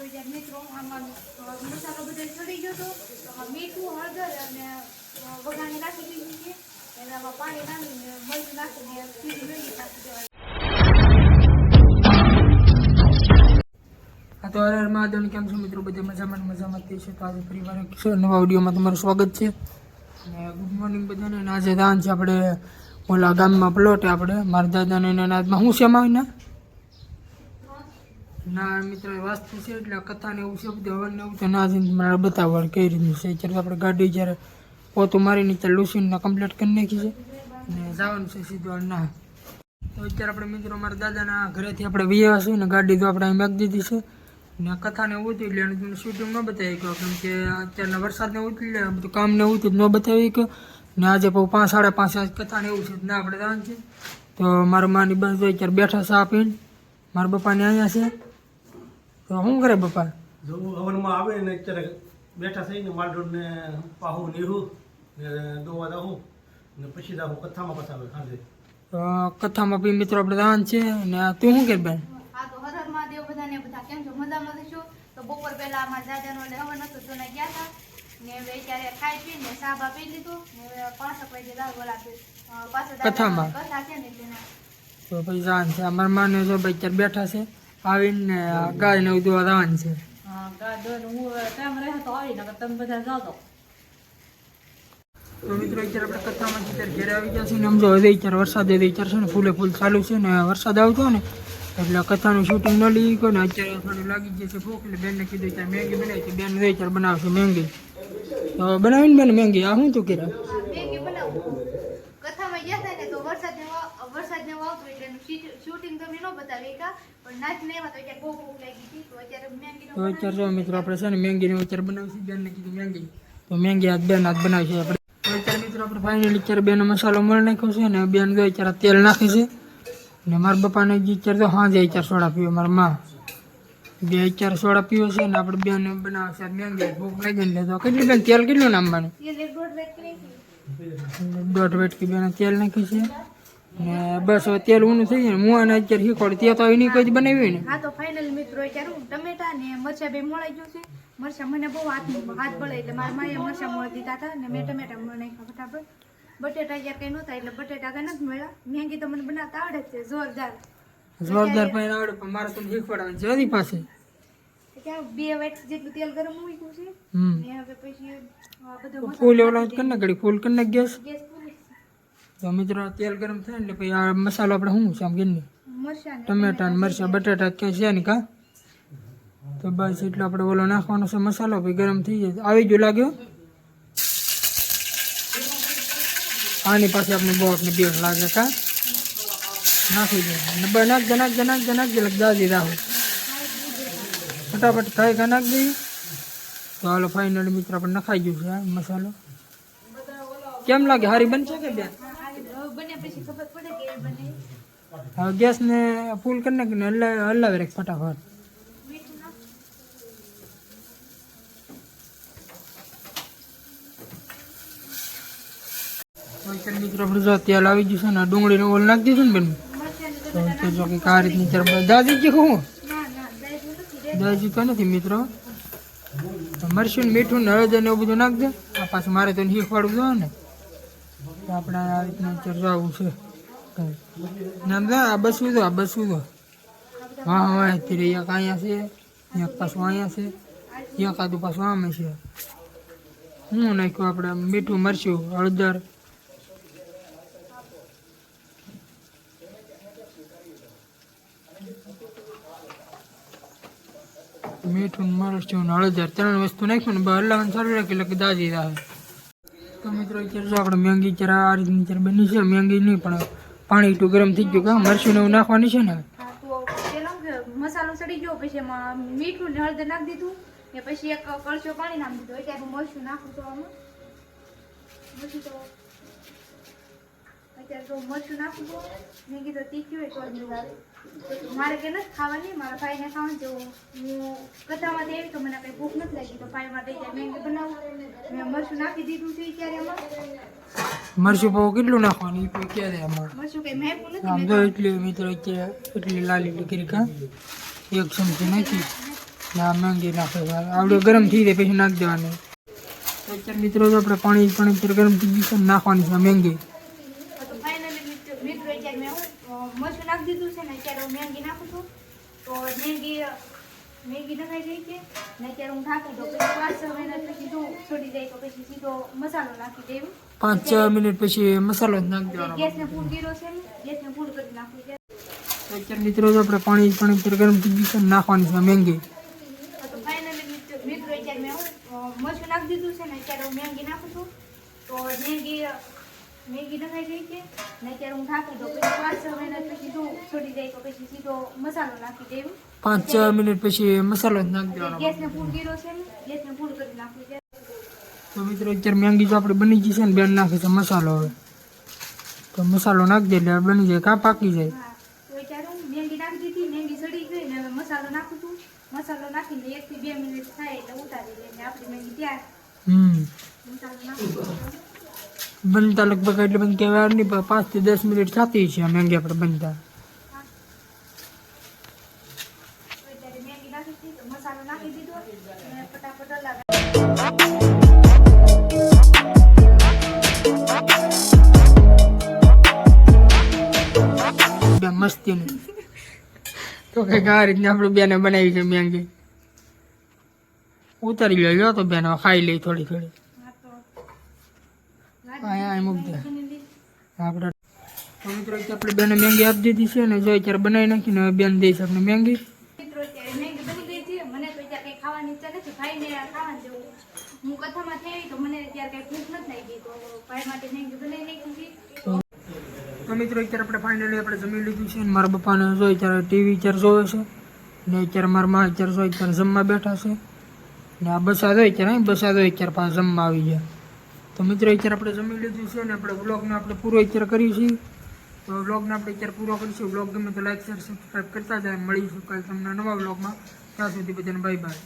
તો જે મિત્રો, આમાં મસાલો બધો ચડી ગયો હતો મીઠું, હળદર અને વઘાણી નાખી દીધી છે. એનામાં પાણી નાખીને મરચું નાખીને સીધી વેલી નાખી દેવાની. તો હર મહાદેવ કેમ છો મિત્રો? બધા મજામાં મજામાં તે છે. તો આજે ફરી વાર નવા વિડીયોમાં તમારું સ્વાગત છે. અને ગુડ મોર્નિંગ બધાને. અને આજે દાન છે, આપણે ઓલા ગામમાં પ્લોટ આપણે. મારા દાદાને એના નાદમાં શું છે એમાં ના મિત્રો વાસ્તુ છે એટલે કથાને એવું છે બધું હવન એવું તો ના જઈને મારે બતાવવા કઈ રીતનું છે. અત્યારે આપણે ગાડી જ્યારે પોતું મારીને ત્યાં લૂસીને કમ્પ્લીટ કરી નાખી છે. અને જવાનું છે સીધું ના. તો અત્યારે આપણે મિત્રો મારા દાદાના ઘરેથી આપણે વિયા છીએ ને ગાડી તો આપણે અહીં મેક દીધી છે. ને કથાને ઉતરી એટલે એને તમને શૂટિંગ ન બતાવી ગયો કેમ કે અત્યારના વરસાદને ઉતરી લે બધું કામને એવું હતું ન બતાવી ગયો ને આજે પછી પાંચ, સાડા પાંચ કથા કથાને એવું છે ના આપણે જવાનું છે. તો મારા માની બસ અત્યારે બેઠા છે પીને મારા પપ્પાને અહીંયા છે. તો શું કરે પપ્પા જો હવનમાં આવે ને અત્યારે બેઠા થઈને માલઢોરને પાહુ નીરું ને દોવા દાહું ને પછી દાહું કથામાં પતાવે સાંજે. તો કથામાં બી મિત્રો આપણે દાન છે ને આ તું શું કે બેન? હા તો હર હર મહાદેવ બધાને બધા કેમ છો? મજામાં છો. તો બપોર પહેલા અમારા દાદાનો એટલે હવન હતો તો ગયા હતા. ને હવે ત્યારે ખાઈ પી ને સાબ આપી લીધું. ને હવે પાંચ વાગે દાળ બોલાવે પાછળ કથામાં? કથા છે ને તો પછી દાન છે. અમારા માને જો ભાઈ અત્યારે બેઠા છે. આવીને ગાય ગાયને એવું દોવા છે. મિત્રો અત્યારે આપણે કથામાં અત્યારે ઘેરે આવી ગયા છે ને સમજો અત્યારે વરસાદ હવે અત્યારે છે ને ફૂલે ફૂલ ચાલુ છે ને વરસાદ આવતો ને એટલે કથાનું શૂટિંગ ન લઈ ગયો ને અત્યારે થોડું લાગી જશે ભૂખ એટલે બેનને કીધું ત્યારે મેંગી બનાવી છે બેન અત્યારે બનાવશે મેંગી. તો બનાવીને બેન મેંગી આ શું તું કીધા હા, મેગી બનાવું કથામાં ગયા હતા ને તો વરસાદ વરસાદ ને આવતો એટલે શૂટિંગ તો ન બતાવી કા? ને તો અત્યારે જો મિત્રો આપણે છે ને મેંગીને અત્યારે બનાવશે બેનને કીધું મેંગી. તો મેંગી આજ બેન આજ બનાવીશું આપણે. તો અત્યારે મિત્રો આપણે ફાઇનલી અત્યારે બેનો મસાલો મળી નાખ્યો છે ને બેન ગયો અત્યારે તેલ નાખે છે. ને મારા પપ્પાને જે અત્યારે તો સાંજે અત્યારે સોડા પીવો મારા મા. બે અત્યારે સોડા પીવો છે ને આપણે બેન બનાવશે મેંગી. ભૂખ લાગી ને તો કેટલી બેન તેલ કેટલું નામવાનું? દોઢ વેટકી બેન તેલ નાખ્યું છે. ને બસ અત્યારે તેલ ઊનું થઈ જાય હું આને અત્યારે શીખવાડું. ત્યાં તો એની કોઈ બનાવી હોય ને. હા તો ફાઇનલ મિત્રો અત્યારે હું ટમેટા ને મરચા બે મળી ગયું છે. મરચા મને બહુ હાથ હાથ બળે એટલે મારા માએ મરચા મળી દીધા હતા ને મેં ટમેટા મળી નાખ્યા ફટાફટ. બટેટા યાર કઈ નહોતા એટલે બટેટા કઈ નથી મળ્યા. મેંગી તો મને બનાવતા આવડે છે જોરદાર. જોરદાર પણ આવડે પણ મારે તમને શીખવાડવાનું જલ્દી પાસે બે વેટ જેટલું તેલ ગરમ મૂક્યું છે. હમ. ને હવે પછી ફૂલ એવડો કરી નાખ ફૂલ કરી નાખ ગેસ ગેસ તો મિત્રો તેલ ગરમ થાય ને એટલે પછી આ મસાલો આપણે શું છે આમ ગીરની મરચા ને ટમેટા ને મરચાં બટાટા કે છે ને કા? તો બસ એટલો આપણે ઓલો નાખવાનો છે મસાલો પછી ગરમ થઈ જાય. આવી ગયો લાગ્યો? આની પાસે આપણે બોટ ને બેટ લાગે કા? નાખી દે. ને બસ નાખ દે નાખ દે નાખ દે નાખ દે એટલે દાદી રાખો ફટાફટ ખાઈ ખા નાખ દઈએ તો હાલો ફાઇનલી મિત્રો આપણે નખાઈ ગયું છે આ મસાલો. કેમ લાગે? હારી બનશે કે બેન? હવે બને પછી ખબર પડે કે બને. હવે ગેસને ફૂલ કરી નાખીને હલાવે હલાવી રાખ ફટાફટ. મિત્રો આપણે જો તેલ આવી ગયું છે ને ડુંગળીનો ઓલ નાખી દીધું ને બેન? ને તો જો કે આ રીતની દાદી કે હું? ના ના દાદી તો નથી મિત્રો. મરશું ને મીઠું ને હળદર ને એવું બધું નાખ દે આ પાછું મારે તો શીખવાડવું જોઈએ ને. આપણે આ રીતના અત્યારે જવું છે. નામ દો આ બસવું દો આ બસવું દો હા હા અત્યારે એક અહીંયા છે, એક પાછું અહીંયા છે, એક આદું પાછું આમે છે. શું નાખ્યું આપણે મીઠું મરચું, હળદર. મીઠું ને મરચું ને હળદર, ત્રણ વસ્તુ નાખ્યું ને બહાર હલાવવાનું ચાલુ રાખી, એટલે કે દાજી રહે તો મિત્રો, અત્યારે જો આપણે મેંગી અત્યારે આ રીતની અત્યારે બની છે, મેંગી નહીં, પણ પાણી એટલું ગરમ થઈ ગયું કાં મરચું ને એવું નાખવાની છે ને મસાલો સડી ગયો, પછી એમાં મીઠું ને હળદર નાખી દીધું, ને પછી એક કળશો પાણી નાખી દીધું, એટલે મરચું નાખું તો આમાં. પછી તો અત્યારે તો મરચું નાખું તો મેં કીધું તીખી હોય તો જ મજા મારે કે નથી ખાવાની મારા ભાઈને ખાવાનું. જો હું કથામાં દેવી તો મને કઈ ભૂખ નથી લાગી તો ભાઈ માટે જાય મેંગી બનાવું. મેં મરચું નાખી દીધું છે ત્યારે એમાં. મરચું પાવ કેટલું નાખવાનું? એ ક્યારે દે મરચું કઈ મેંગું નથી આમ તો એટલી મિત્રો એટલી લાલી લીકરી કા એક ચમચી નાખી. ના મેંગી નાખે આવડે ગરમ થઈ જાય પછી નાખી દેવાની. મિત્રો આપણે પાણી પાણી ગરમ થઈ ગયું નાખવાની છે મેંગી તો ફાઇનલી મિત્રો અત્યારે મેં હું અ, મરચું નાખી દીધું છે ને અત્યારે હું મેંગી નાખું છું. તો મેંગી મેંગી નખાઈ ગઈ છે ને અત્યારે હું ઢાંકી દઉં. પછી પાંચ છ મહિના પછી જો છોડી જાય તો પછી સીધો મસાલો નાખી દેવું. પાંચ છ મિનિટ પછી મસાલો જ નાખી દેવાનો. ગેસને ફૂલ કર્યો છે ને ગેસને ફૂલ કરી નાખવું છે. અત્યારે મિત્રો આપણે પાણી પાણી અત્યારે ગરમ થઈ ગયું છે નાખવાની છે મેંગી. તો ફાઇનલી મિત્રો અત્યારે મેં મરચું નાખી દીધું છે ને અત્યારે હું મેંગી નાખું છું. તો મેંગી મેંગી નખાઈ ગઈ કે ને ત્યારે હું ઢાંકી દઉં. પછી પાંચ છ મહિના પછી સીધું છોડી જાય તો પછી સીધો મસાલો નાખી દેવું. પાંચ છ મિનિટ પછી મસાલો જ નાખી દેવાનો. ગેસને ફૂલ કર્યો છે ને ગેસને ફૂલ કરી નાખવું તો મિત્રો અત્યારે મેંગી જો આપણે બની ગઈ છે ને બેન નાખી છે મસાલો હવે. તો મસાલો નાખી દે એટલે બની જાય કાં પાકી જાય? તો અત્યારે હું મેંગી નાખી દીધી મેંગી સડી ગઈ ને હવે મસાલો નાખું છું. મસાલો નાખીને એકથી બે મિનિટ થાય એટલે ઉતારી લઈને આપણી મેંગી તૈયાર. હમ. મસાલો નાખી. બનતા લગભગ એટલે બંધ કહેવાય નહીં, પણ પાંચથી દસ મિનિટ થતી છે મેંગી આપણે બનતા મસ્તી તો કંઈક આ રીતના આપણે બેને બનાવી છે મેંગી. ઉતારી લો તો બેન, ખાઈ લઈ થોડી થોડી. અહીંયા અહીં મૂકી દે. આપણે તો મિત્રો આપણે બેને મેંગી આપી દીધી છે ને જો અત્યારે બનાવી નાખીને હવે બેન દઈશ આપણે મેંગી. તો મિત્રો અત્યારે આપણે ફાઇનલી આપણે જમી લીધું છે ને મારા પપ્પાને જો અત્યારે ટીવી અત્યારે જોવે છે ને અત્યારે મારા મા અત્યારે જો અત્યારે જમવા બેઠા છે ને આ બસા હોય અત્યારે અહીં હોય અત્યારે પાછા જમવા આવી ગયા. તો મિત્ર, અત્યારે આપણે જમી લીધું છે અને આપણે વ્લોગને આપણે પૂરો અત્યારે કર્યું છે તો વ્લોગને આપણે અત્યારે પૂરો કરીશું. વ્લોગ ગમે તો લાઈક શેર સબસ્ક્રાઈબ કરતા જાય. મળીશું કાલે તમને નવા બ્લોગમાં ત્યાં સુધી બધાને બાય બાય